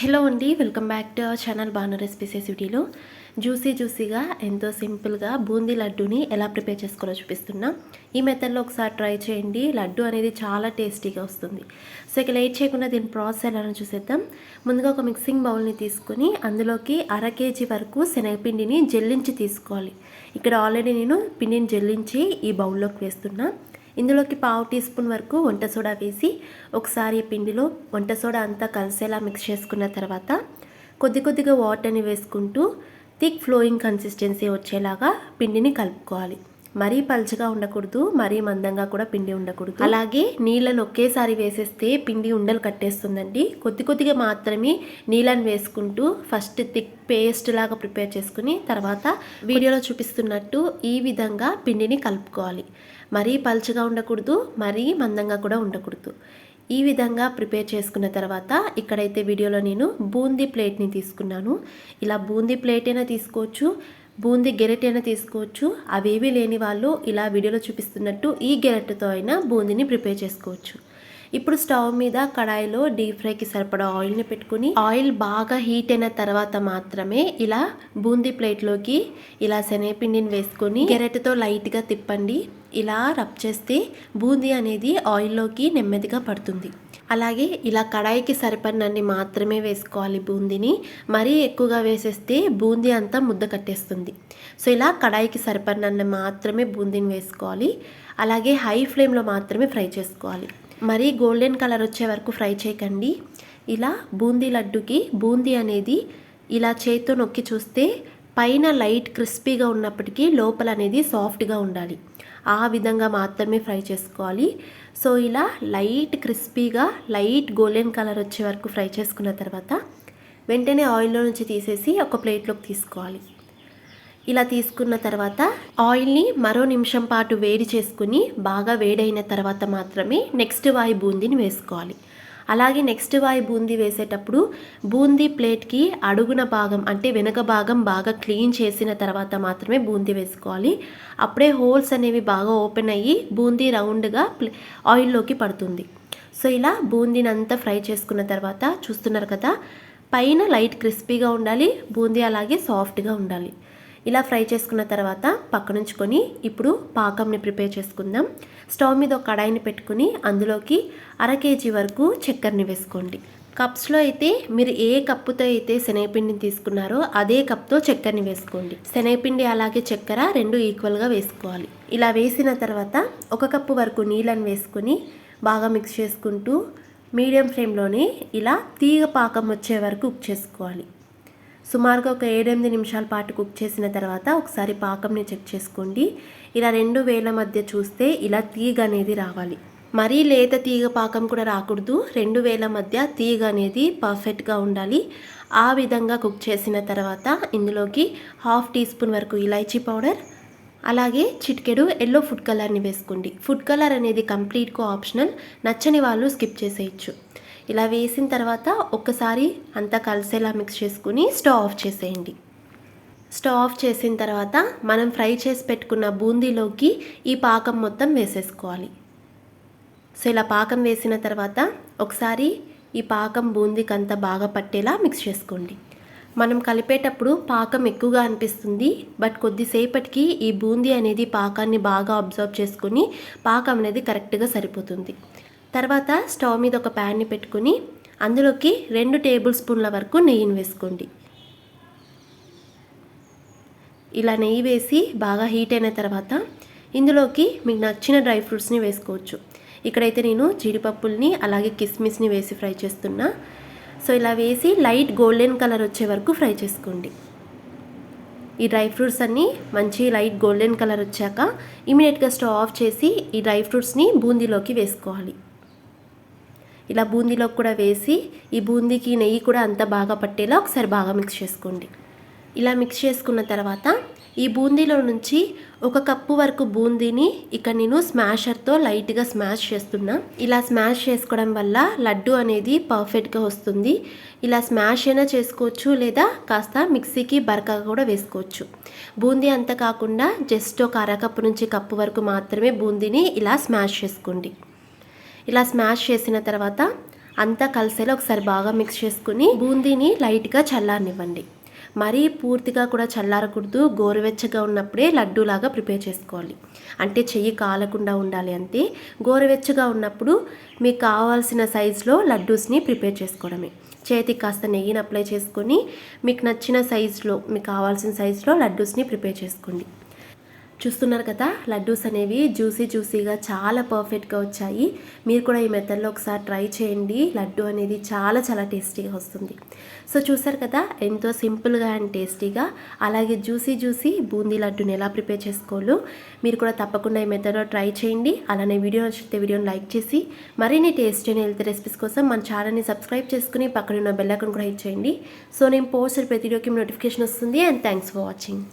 Hello అండి welcome back to our channel Banu recipes వీడియోలో. Juicy జ్యూసీగా ఎంతో సింపుల్గా బూందీ లడ్డూని ఎలా ప్రిపేర్ చేసుకోవాలో చూపిస్తున్నా. ఈ మెథడ్లో ఒకసారి ట్రై చేయండి లడ్డు అనేది చాలా టేస్టీగా వస్తుంది. సో ఇక లేట్ చేయకుండా దీని ప్రాసెస్ ఎలా చూసేద్దాం. ముందుగా ఒక మిక్సింగ్ బౌల్ని తీసుకొని అందులోకి అర కేజీ వరకు శనగపిండిని జల్లించి తీసుకోవాలి. ఇక్కడ ఆల్రెడీ నేను పిండిని జల్లించి ఈ బౌల్లోకి వేస్తున్నా. ఇందులోకి పావు టీ స్పూన్ వరకు వంట సోడా వేసి ఒకసారి పిండిలో వంట సోడా అంతా కలిసేలా మిక్స్ చేసుకున్న తర్వాత కొద్ది కొద్దిగా వాటర్ని వేసుకుంటూ థిక్ ఫ్లోయింగ్ కన్సిస్టెన్సీ వచ్చేలాగా పిండిని కలుపుకోవాలి. మరీ పల్చగా ఉండకూడదు మరీ మందంగా కూడా పిండి ఉండకూడదు. అలాగే నీళ్ళను ఒకేసారి వేసేస్తే పిండి ఉండలు కట్టేస్తుందండి. కొద్ది కొద్దిగా మాత్రమే నీళ్ళని వేసుకుంటూ ఫస్ట్ థిక్ పేస్ట్ లాగా ప్రిపేర్ చేసుకుని తర్వాత వీడియోలో చూపిస్తున్నట్టు ఈ విధంగా పిండిని కలుపుకోవాలి. మరీ పలుచగా ఉండకూడదు మరీ మందంగా కూడా ఉండకూడదు. ఈ విధంగా ప్రిపేర్ చేసుకున్న తర్వాత ఇక్కడైతే వీడియోలో నేను బూందీ ప్లేట్ని తీసుకున్నాను. ఇలా బూందీ ప్లేట్ అయినా తీసుకోవచ్చు బూందీ గెరెట్ అయినా తీసుకోవచ్చు. అవేవి లేని వాళ్ళు ఇలా వీడియోలో చూపిస్తున్నట్టు ఈ గెరెట్తో అయినా బూందీని ప్రిపేర్ చేసుకోవచ్చు. ఇప్పుడు స్టవ్ మీద కడాయిలో డీప్ ఫ్రైకి సరిపడా ఆయిల్ని పెట్టుకుని ఆయిల్ బాగా హీట్ అయిన తర్వాత మాత్రమే ఇలా బూందీ ప్లేట్లోకి ఇలా శనగపిండిని వేసుకొని గెరెట్తో లైట్గా తిప్పండి. ఇలా రబ్ చేస్తే బూందీ అనేది ఆయిల్లోకి నెమ్మదిగా పడుతుంది. అలాగే ఇలా కడాయికి సరిపడినన్ని మాత్రమే వేసుకోవాలి బూందీని. మరీ ఎక్కువగా వేసేస్తే బూందీ అంతా ముద్ద కట్టేస్తుంది. సో ఇలా కడాయికి సరిపడినన్ని మాత్రమే బూందీని వేసుకోవాలి. అలాగే హై ఫ్లేమ్లో మాత్రమే ఫ్రై చేసుకోవాలి. మరీ గోల్డెన్ కలర్ వచ్చే వరకు ఫ్రై చేయకండి. ఇలా బూందీ లడ్డుకి బూందీ అనేది ఇలా చేతితో నొక్కి చూస్తే పైన లైట్ క్రిస్పీగా ఉన్నప్పటికీ లోపల అనేది సాఫ్ట్గా ఉండాలి. ఆ విధంగా మాత్రమే ఫ్రై చేసుకోవాలి. సో ఇలా లైట్ క్రిస్పీగా లైట్ గోల్డెన్ కలర్ వచ్చే వరకు ఫ్రై చేసుకున్న తర్వాత వెంటనే ఆయిల్లో నుంచి తీసేసి ఒక ప్లేట్లోకి తీసుకోవాలి. ఇలా తీసుకున్న తర్వాత ఆయిల్ని మరో నిమిషం పాటు వేడి చేసుకుని బాగా వేడైన తర్వాత మాత్రమే నెక్స్ట్ వాయి బూందీని వేసుకోవాలి. అలాగే నెక్స్ట్ వాయి బూందీ వేసేటప్పుడు బూందీ ప్లేట్కి అడుగున భాగం అంటే వెనక భాగం బాగా క్లీన్ చేసిన తర్వాత మాత్రమే బూందీ వేసుకోవాలి. అప్పుడే హోల్స్ అనేవి బాగా ఓపెన్ అయ్యి బూందీ రౌండ్గా ప్లే ఆయిల్లోకి పడుతుంది. సో ఇలా బూందీని అంతా ఫ్రై చేసుకున్న తర్వాత చూస్తున్నారు కదా పైన లైట్ క్రిస్పీగా ఉండాలి బూందీ అలాగే సాఫ్ట్గా ఉండాలి. ఇలా ఫ్రై చేసుకున్న తర్వాత పక్కనుంచుకొని ఇప్పుడు పాకంని ప్రిపేర్ చేసుకుందాం. స్టవ్ మీద ఒక కడాయిని పెట్టుకుని అందులోకి అర కేజీ వరకు చక్కెరని వేసుకోండి. కప్స్లో అయితే మీరు ఏ కప్పుతో అయితే శనగపిండిని తీసుకున్నారో అదే కప్తో చక్కెరని వేసుకోండి. శనగపిండి అలాగే చక్కెర రెండు ఈక్వల్గా వేసుకోవాలి. ఇలా వేసిన తర్వాత ఒక కప్పు వరకు నీళ్ళని వేసుకొని బాగా మిక్స్ చేసుకుంటూ మీడియం ఫ్లేమ్లోనే ఇలా తీగ పాకం వచ్చే వరకు కుక్ చేసుకోవాలి. సుమారుగా ఒక ఏడెనిమిది నిమిషాల పాటు కుక్ చేసిన తర్వాత ఒకసారి పాకంని చెక్ చేసుకోండి. ఇలా రెండు వేల మధ్య చూస్తే ఇలా తీగ అనేది రావాలి. మరీ లేత తీగ పాకం కూడా రాకూడదు. రెండు వేల మధ్య తీగ అనేది పర్ఫెక్ట్గా ఉండాలి. ఆ విధంగా కుక్ చేసిన తర్వాత ఇందులోకి హాఫ్ టీ స్పూన్ వరకు ఇలాచీ పౌడర్ అలాగే చిటికెడు ఎల్లో ఫుడ్ కలర్ని వేసుకోండి. ఫుడ్ కలర్ అనేది కంప్లీట్గా ఆప్షనల్. నచ్చని వాళ్ళు స్కిప్ చేసేయచ్చు. ఇలా వేసిన తర్వాత ఒక్కసారి అంతా కలిసేలా మిక్స్ చేసుకుని స్టవ్ ఆఫ్ చేసేయండి. స్టవ్ ఆఫ్ చేసిన తర్వాత మనం ఫ్రై చేసి పెట్టుకున్న బూందీలోకి ఈ పాకం మొత్తం వేసేసుకోవాలి. సో ఇలా పాకం వేసిన తర్వాత ఒకసారి ఈ పాకం బూందీకి అంతా బాగా పట్టేలా మిక్స్ చేసుకోండి. మనం కలిపేటప్పుడు పాకం ఎక్కువగా అనిపిస్తుంది బట్ కొద్దిసేపటికి ఈ బూందీ అనేది పాకాన్ని బాగా అబ్జర్వ్ చేసుకుని పాకం అనేది కరెక్ట్గా సరిపోతుంది. తర్వాత స్టవ్ మీద ఒక ప్యాన్ని పెట్టుకుని అందులోకి రెండు టేబుల్ స్పూన్ల వరకు నెయ్యిని వేసుకోండి. ఇలా నెయ్యి వేసి బాగా హీట్ అయిన తర్వాత ఇందులోకి మీకు నచ్చిన డ్రై ఫ్రూట్స్ని వేసుకోవచ్చు. ఇక్కడైతే నేను జీడిపప్పుల్ని అలాగే కిస్మిస్ని వేసి ఫ్రై చేస్తున్నా. సో ఇలా వేసి లైట్ గోల్డెన్ కలర్ వచ్చే వరకు ఫ్రై చేసుకోండి. ఈ డ్రై ఫ్రూట్స్ అన్నీ మంచి లైట్ గోల్డెన్ కలర్ వచ్చాక ఇమీడియట్గా స్టవ్ ఆఫ్ చేసి ఈ డ్రై ఫ్రూట్స్ని బూందీలోకి వేసుకోవాలి. ఇలా బూందీలోకి కూడా వేసి ఈ బూందీకి నెయ్యి కూడా అంత బాగా పట్టేలా ఒకసారి బాగా మిక్స్ చేసుకోండి. ఇలా మిక్స్ చేసుకున్న తర్వాత ఈ బూందీలో నుంచి ఒక కప్పు వరకు బూందీని ఇక్కడ నేను స్మాషర్తో లైట్గా స్మాష్ చేస్తున్నా. ఇలా స్మాష్ చేసుకోవడం వల్ల లడ్డు అనేది పర్ఫెక్ట్గా వస్తుంది. ఇలా స్మాష్ అయినా చేసుకోవచ్చు లేదా కాస్త మిక్సీకి బరకగా కూడా వేసుకోవచ్చు. బూందీ అంతా కాకుండా జస్ట్ ఒక అరకప్పు నుంచి కప్పు వరకు మాత్రమే బూందీని ఇలా స్మాష్ చేసుకోండి. ఇలా స్మాష్ చేసిన తర్వాత అంతా కలిసేలా ఒకసారి బాగా మిక్స్ చేసుకుని బూందీని లైట్గా చల్లారనివ్వండి. మరీ పూర్తిగా కూడా చల్లారకూడదు. గోరువెచ్చగా ఉన్నప్పుడే లడ్డూలాగా ప్రిపేర్ చేసుకోవాలి. అంటే చెయ్యి కాలకుండా ఉండాలి అంతే. గోరువెచ్చగా ఉన్నప్పుడు మీకు కావాల్సిన సైజులో లడ్డూస్ని ప్రిపేర్ చేసుకోవడమే. చేతికి కాస్త నెయ్యిని అప్లై చేసుకొని మీకు నచ్చిన సైజులో మీకు కావాల్సిన సైజులో లడ్డూస్ని ప్రిపేర్ చేసుకోండి. చూస్తున్నారు కదా లడ్డూస్ అనేవి జ్యూసీ జ్యూసీగా చాలా పర్ఫెక్ట్గా వచ్చాయి. మీరు కూడా ఈ మెథడ్లో ఒకసారి ట్రై చేయండి. లడ్డు అనేది చాలా చాలా టేస్టీగా వస్తుంది. సో చూసారు కదా ఎంతో సింపుల్గా అండ్ టేస్టీగా. అలాగే జ్యూసీ జ్యూసీ బూందీ లడ్డుని ఎలా ప్రిపేర్ చేసుకోవాలో మీరు కూడా తప్పకుండా ఈ మెథడ్లో ట్రై చేయండి. అలానే వీడియో నచ్చితే వీడియోని లైక్ చేసి మరిన్ని టేస్టీ అని హెల్త్ రెసిపీస్ కోసం మన ఛానల్ని సబ్స్క్రైబ్ చేసుకుని పక్కన ఉన్న బెల్ ఐకాన్ కూడా హిట్ చేయండి. సో నేను పోస్ట్ ప్రతి వీడియోకి నోటిఫికేషన్ వస్తుంది అండ్ థ్యాంక్స్ ఫర్ వాచింగ్.